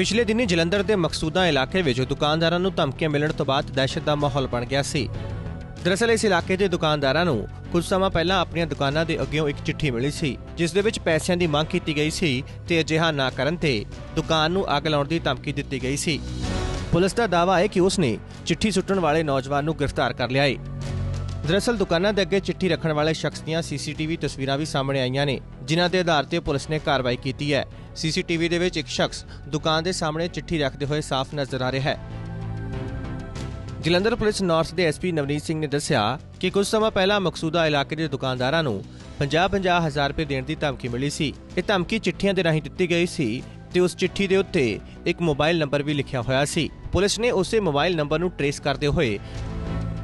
ਪਿਛਲੇ ਦਿਨੀ ਜਲੰਧਰ ਦੇ ਮਕਸੂਦਾ ਇਲਾਕੇ ਵਿੱਚ ਦੁਕਾਨਦਾਰਾਂ ਨੂੰ ਧਮਕੀਆਂ ਮਿਲਣ ਤੋਂ ਬਾਅਦ ਦਹਿਸ਼ਤ ਦਾ ਮਾਹੌਲ ਬਣ ਗਿਆ ਸੀ। ਦਰਅਸਲ, ਇਸ ਇਲਾਕੇ ਦੇ ਦੁਕਾਨਦਾਰਾਂ ਨੂੰ ਕੁਝ ਸਮਾਂ ਪਹਿਲਾਂ ਆਪਣੀਆਂ ਦੁਕਾਨਾਂ ਦੇ ਅੱਗੇੋਂ ਇੱਕ ਚਿੱਠੀ ਮਿਲੀ ਸੀ, ਜਿਸ ਦੇ ਵਿੱਚ ਪੈਸਿਆਂ ਦੀ ਮੰਗ ਕੀਤੀ ਗਈ ਸੀ ਤੇ ਅਜਿਹਾ ਨਾ ਕਰਨ ਤੇ ਦੁਕਾਨ ਨੂੰ ਅੱਗ ਲਾਉਣ ਦੀ ਧਮਕੀ ਦਿੱਤੀ ਗਈ ਸੀ। ਪੁਲਿਸ ਦਾ ਦਾਅਵਾ ਹੈ ਕਿ ਉਸ ਨੇ ਚਿੱਠੀ ਸੁੱਟਣ ਵਾਲੇ ਨੌਜਵਾਨ ਨੂੰ ਗ੍ਰਿਫਤਾਰ ਕਰ ਲਿਆ ਹੈ ਦਰਅਸਲ, ਦੁਕਾਨਾਂ ਦੇ ਅੱਗੇ ਚਿੱਠੀ ਰੱਖਣ ਵਾਲੇ ਸ਼ਖਸ ਦੀਆਂ ਸੀਸੀਟੀਵੀ ਤਸਵੀਰਾਂ ਵੀ ਸਾਹਮਣੇ ਆਈਆਂ ਨੇ, ਜਿਨ੍ਹਾਂ ਦੇ ਆਧਾਰ ਤੇ ਪੁਲਿਸ ਨੇ ਕਾਰਵਾਈ ਕੀਤੀ ਹੈ। ਸੀਸੀਟੀਵੀ ਦੇ ਵਿੱਚ ਇੱਕ ਸ਼ਖਸ ਦੁਕਾਨ ਦੇ ਸਾਹਮਣੇ ਚਿੱਠੀ ਰੱਖਦੇ ਹੋਏ ਸਾਫ਼ ਨਜ਼ਰ ਆ ਰਿਹਾ ਹੈ। ਜਲੰਧਰ ਪੁਲਿਸ ਨਾਰਥ ਦੇ ਐਸਪੀ ਨਵਨੀਤ ਸਿੰਘ ਨੇ ਦੱਸਿਆ ਕਿ ਕੁਝ ਸਮਾਂ ਪਹਿਲਾਂ ਮਕਸੂਦਾ ਇਲਾਕੇ ਦੇ ਦੁਕਾਨਦਾਰਾਂ ਨੂੰ 50-50 ਹਜ਼ਾਰ ਰੁਪਏ ਦੇਣ ਦੀ ਧਮਕੀ ਮਿਲੀ ਸੀ। ਇਹ ਧਮਕੀ ਚਿੱਠੀਆਂ ਦੇ ਰਾਹੀਂ ਦਿੱਤੀ ਗਈ ਸੀ ਤੇ ਉਸ ਚਿੱਠੀ ਦੇ ਉੱਤੇ ਇੱਕ ਮੋਬਾਈਲ ਨੰਬਰ ਵੀ ਲਿਖਿਆ ਹੋਇਆ ਸੀ। ਪੁਲਿਸ ਨੇ ਉਸੇ ਮੋਬਾਈਲ ਨੰਬਰ ਨੂੰ ਟਰੇਸ ਕਰਦੇ ਹੋਏ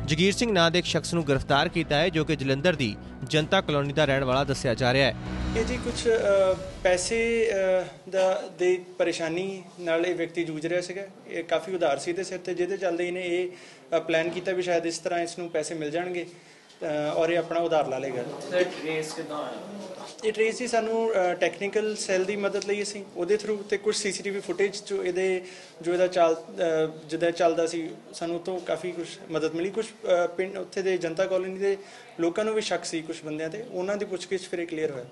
ਜਗੀਰ ਸਿੰਘ ਨਾਂ ਦੇ ਇੱਕ ਸ਼ਖਸ ਨੂੰ ਗ੍ਰਿਫਤਾਰ ਕੀਤਾ ਹੈ, ਜੋ ਕਿ ਜਲੰਧਰ ਦੀ ਜਨਤਾ ਕਲੋਨੀ ਦਾ ਰਹਿਣ ਵਾਲਾ ਦੱਸਿਆ ਜਾ ਰਿਹਾ ਹੈ। ਇਹ ਜੀ ਕੁਝ ਪੈਸੇ ਦਾ, ਦੇ ਪਰੇਸ਼ਾਨੀ ਨਾਲ ਇਹ ਵਿਅਕਤੀ ਜੂਝ ਰਿਹਾ ਸੀਗਾ। ਇਹ ਕਾਫੀ ਉਧਾਰ ਸੀ ਇਹਦੇ ਸਿਰ ਤੇ, ਜਿਹਦੇ ਚੱਲਦੇ ਇਹਨੇ ਇਹ ਪਲਾਨ ਕੀਤਾ ਵੀ ਸ਼ਾਇਦ ਇਸ ਤਰ੍ਹਾਂ ਇਸ ਨੂੰ ਪੈਸੇ ਮਿਲ ਜਾਣਗੇ। ਔਰ ਇਹ ਆਪਣਾ ਉਧਾਰ ਲਾ ਲੇਗਾ ਟ੍ਰੇਸ ਕਿਦਾਂ ਇਹ ਟ੍ਰੇਸ ਹੀ ਸਾਨੂੰ ਟੈਕਨੀਕਲ ਸੈੱਲ ਦੀ ਮਦਦ ਲਈ ਅਸੀਂ ਉਹਦੇ ਥਰੂ ਤੇ ਕੁਝ ਸੀਸੀਟੀਵੀ ਫੁਟੇਜ ਜੋ ਇਹਦੇ ਜੋ ਇਹਦਾ ਚੱਲ ਜਿੱਦਾਂ ਚੱਲਦਾ ਸੀ ਸਾਨੂੰ ਤੋਂ ਕਾਫੀ ਕੁਝ ਮਦਦ ਮਿਲੀ। ਕੁਝ ਪਿੰਡ ਉੱਥੇ ਦੇ ਜਨਤਾ ਕਾਲੋਨੀ ਦੇ ਲੋਕਾਂ ਨੂੰ ਵੀ ਸ਼ੱਕ ਸੀ ਕੁਝ ਬੰਦਿਆਂ ਤੇ ਉਹਨਾਂ ਦੀ ਪੁੱਛਗਿੱਛ ਫਿਰ ਇਹ ਕਲੀਅਰ ਹੋਇਆ।